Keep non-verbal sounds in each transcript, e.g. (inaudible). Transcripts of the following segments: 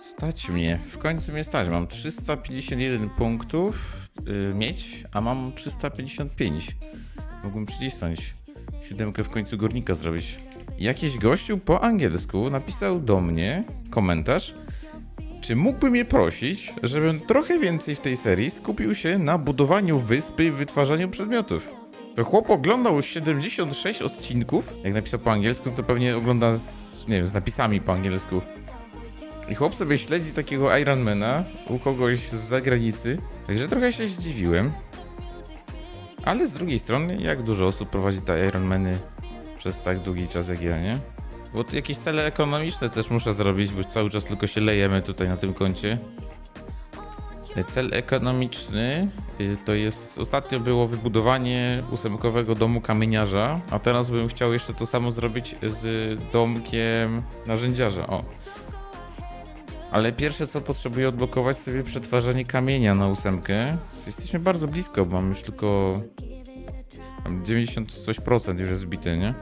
Stać mnie, w końcu mnie stać. Mam 351 punktów yy, mieć, a mam 355. Mógłbym przycisnąć. Siódemkę w końcu górnika zrobić. Jakiś gościu po angielsku napisał do mnie komentarz, czy mógłby mnie prosić, żebym trochę więcej w tej serii skupił się na budowaniu wyspy i wytwarzaniu przedmiotów. To chłop oglądał 76 odcinków. Jak napisał po angielsku, to pewnie ogląda z, nie wiem, z napisami po angielsku. I chłop sobie śledzi takiego Ironmana u kogoś z zagranicy. Także trochę się zdziwiłem. Ale z drugiej strony, jak dużo osób prowadzi te Ironmany przez tak długi czas jak ja, nie? Bo jakieś cele ekonomiczne też muszę zrobić, bo cały czas tylko się lejemy tutaj na tym koncie. Cel ekonomiczny y, to jest, ostatnio było wybudowanie ósemkowego domu kamieniarza, a teraz bym chciał jeszcze to samo zrobić z domkiem narzędziarza, o. Ale pierwsze co potrzebuję odblokować sobie przetwarzanie kamienia na ósemkę. Jesteśmy bardzo blisko, bo mam już tylko tam 90 coś procent już jest zbity, nie?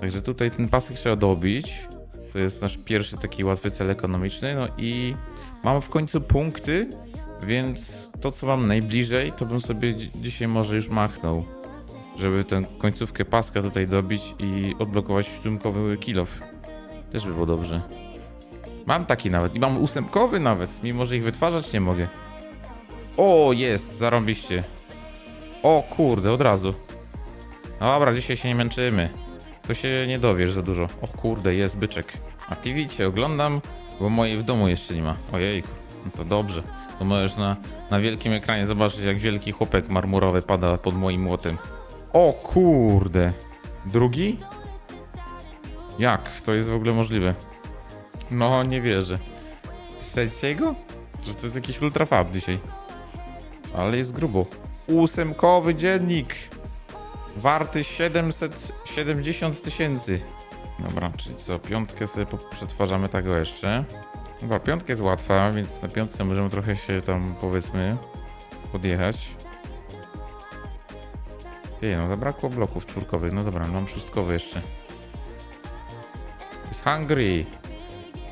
Także tutaj ten pasek trzeba dobić. To jest nasz pierwszy taki łatwy cel ekonomiczny. No i mam w końcu punkty, więc to co mam najbliżej, to bym sobie dzi- dzisiaj może już machnął. Żeby tę końcówkę paska tutaj dobić i odblokować siódemkowy kilof. Też by było dobrze. Mam taki nawet i mam ósemkowy nawet, mimo że ich wytwarzać nie mogę. O, jest, zarąbiście. O kurde, od razu. Dobra, dzisiaj się nie męczymy. To się nie dowiesz za dużo. O kurde, jest byczek. A TV cię oglądam, bo mojej w domu jeszcze nie ma. Ojejku, no to dobrze. To możesz na, na wielkim ekranie zobaczyć, jak wielki chłopek marmurowy pada pod moim młotem. O kurde. Drugi? Jak to jest w ogóle możliwe? No, nie wierzę. Trzeciego? Że to jest jakiś ultrafab dzisiaj. Ale jest grubo. Ósemkowy dziennik. Warty 770 tysięcy. Dobra, czyli co, piątkę sobie przetwarzamy tego jeszcze. Dobra, piątka jest łatwa, więc na piątce możemy trochę się tam, powiedzmy, podjechać. Ty, no zabrakło bloków czwórkowych. No dobra, mam szóstkowy jeszcze. Jest hungry.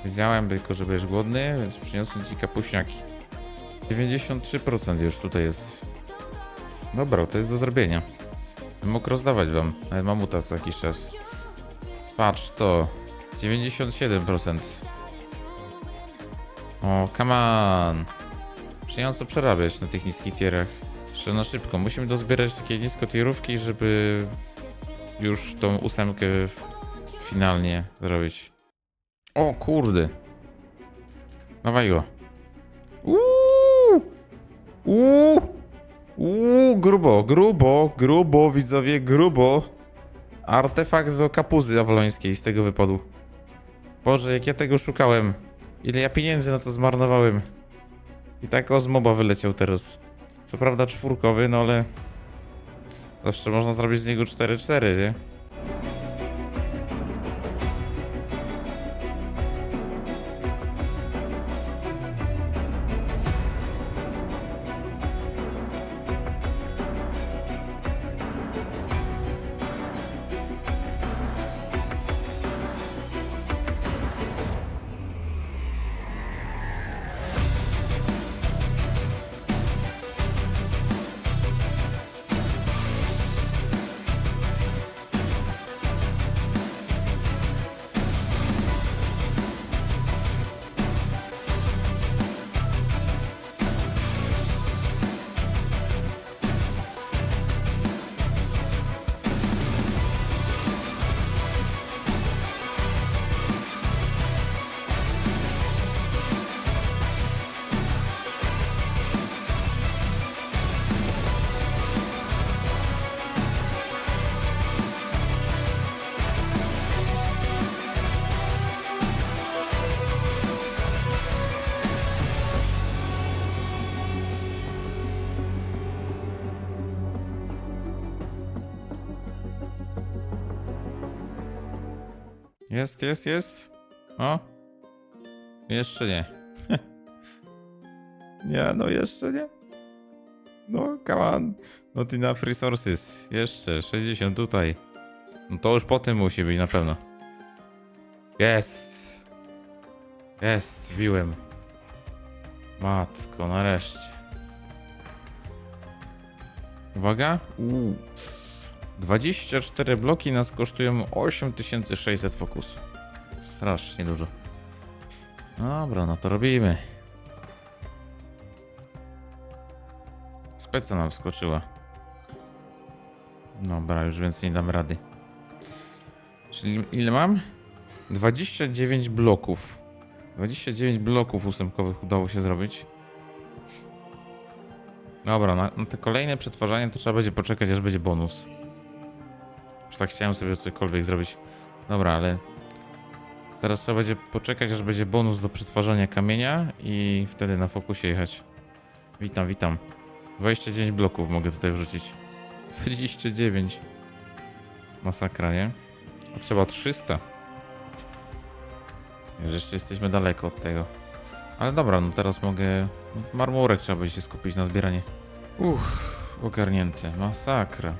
Wiedziałem tylko, że będziesz głodny, więc przyniosłem ci kapuśniaki. 93% już tutaj jest. Dobra, to jest do zrobienia. Mógł rozdawać wam, nawet mamuta co jakiś czas. Patrz to. 97%. O, come on. Przecież nie mam co przerabiać na tych niskich tierach. Jeszcze na szybko. Musimy dozbierać takie niskotierówki, żeby już tą ósemkę finalnie zrobić. O kurde. Dawaj go. Uuu! Uuu! Uuu, grubo, grubo, grubo, widzowie, grubo. Artefakt do kapuzy awalońskiej z tego wypadł. Boże, jak ja tego szukałem. Ile ja pieniędzy na to zmarnowałem. I tak o wyleciał teraz. Co prawda czwórkowy, no ale... Zawsze można zrobić z niego 4-4, nie? Jest, jest, jest. O. Jeszcze nie. (laughs) nie, no jeszcze nie. No, come on. Not enough resources. Jeszcze, 60 tutaj. No to już po tym musi być na pewno. Jest. Jest, wbiłem. Matko, nareszcie. Uwaga. Uuu. 24 bloki nas kosztują 8600 fokusu. Strasznie dużo. Dobra, no to robimy. Speca nam skoczyła. Dobra, już więcej nie dam rady. Czyli ile mam? 29 bloków. 29 bloków ósemkowych udało się zrobić. Dobra, na, na te kolejne przetwarzanie to trzeba będzie poczekać, aż będzie bonus. Tak chciałem sobie cokolwiek zrobić. Dobra, ale teraz trzeba będzie poczekać, aż będzie bonus do przetwarzania kamienia i wtedy na fokusie jechać. Witam, witam. 29 bloków mogę tutaj wrzucić. (laughs) 29. Masakra, nie? A trzeba 300. Że jeszcze jesteśmy daleko od tego. Ale dobra, no teraz mogę... Marmurek trzeba będzie się skupić na zbieranie. Uff, ogarnięte. Masakra.